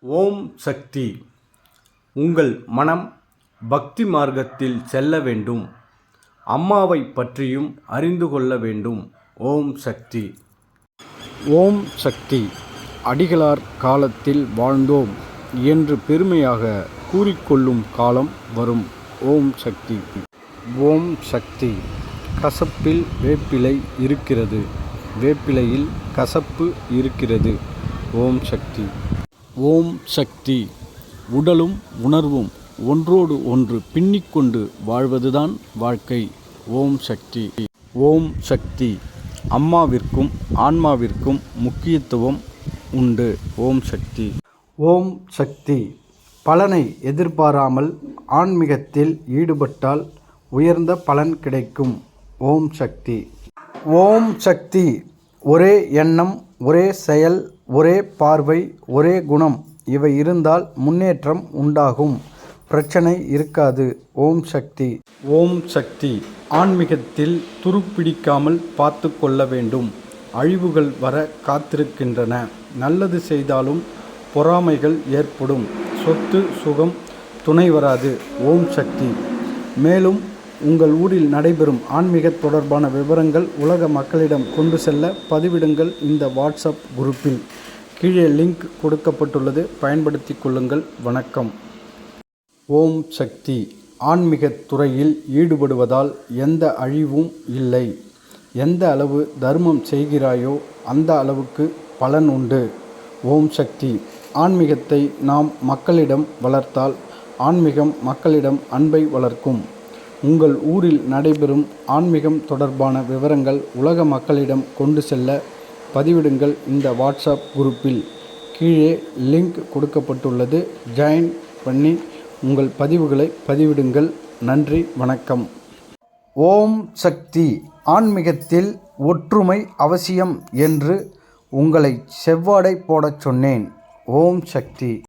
ஓம் சக்தி. உங்கள் மனம் பக்தி மார்க்கத்தில் செல்ல வேண்டும். அம்மாவை பற்றியும் அறிந்து கொள்ள வேண்டும். ஓம் சக்தி. ஓம் சக்தி. அடிகளார் காலத்தில் வாழ்ந்தோம் என்று பெருமையாக கூறிக்கொள்ளும் காலம் வரும். ஓம் சக்தி. ஓம் சக்தி. கசப்பில் வேப்பிலை இருக்கிறது. வேப்பிலையில் கசப்பு இருக்கிறது. ஓம் சக்தி. ஓம் சக்தி. உடலும் உணர்வும் ஒன்றோடு ஒன்று பின்னிக்கொண்டு வாழ்வதுதான் வாழ்க்கை. ஓம் சக்தி. ஓம் சக்தி. அம்மாவிற்கும் ஆன்மாவிற்கும் முக்கியத்துவம் உண்டு. ஓம் சக்தி. ஓம் சக்தி. பலனை எதிர்பாராமல் ஆன்மீகத்தில் ஈடுபட்டால் உயர்ந்த பலன் கிடைக்கும். ஓம் சக்தி. ஓம் சக்தி. ஒரே எண்ணம் ஒரே செயல் ஒரே பார்வை ஒரே குணம் இவை இருந்தால் முன்னேற்றம் உண்டாகும். பிரச்சனை இருக்காது. ஓம் சக்தி. ஓம் சக்தி. ஆன்மீகத்தில் துருப்பிடிக்காமல் பார்த்து கொள்ள வேண்டும். அழிவுகள் வர காத்திருக்கின்றன. நல்லது செய்தாலும் பொறாமைகள் ஏற்படும். சொத்து சுகம் துணை வராது. ஓம் சக்தி. மேலும் உங்கள் ஊரில் நடைபெறும் ஆன்மீக தொடர்பான விவரங்கள் உலக மக்களிடம் கொண்டு செல்ல பதிவிடுங்கள் இந்த வாட்ஸ்அப் குரூப்பில். கீழே லிங்க் கொடுக்கப்பட்டுள்ளது. பயன்படுத்தி கொள்ளுங்கள். வணக்கம். ஓம் சக்தி. ஆன்மீகத் துறையில் ஈடுபடுவதால் எந்த அழிவும் இல்லை. எந்த அளவு தர்மம் செய்கிறாயோ அந்த அளவுக்கு பலன் உண்டு. ஓம் சக்தி. ஆன்மீகத்தை நாம் மக்களிடம் வளர்த்தால் ஆன்மீகம் மக்களிடம் அன்பை வளர்க்கும். உங்கள் ஊரில் நடைபெறும் ஆன்மீகம் தொடர்பான விவரங்கள் உலக மக்களிடம் கொண்டு செல்ல பதிவிடுங்கள் இந்த வாட்ஸ்அப் குரூப்பில். கீழே லிங்க் கொடுக்கப்பட்டுள்ளது. ஜாயின் பண்ணி உங்கள் பதிவுகளை பதிவிடுங்கள். நன்றி வணக்கம். ஓம் சக்தி ஆன்மீகத்தில் ஒற்றுமை அவசியம் என்று உங்களை செவ்வாடை போடச் சொன்னேன். ஓம் சக்தி.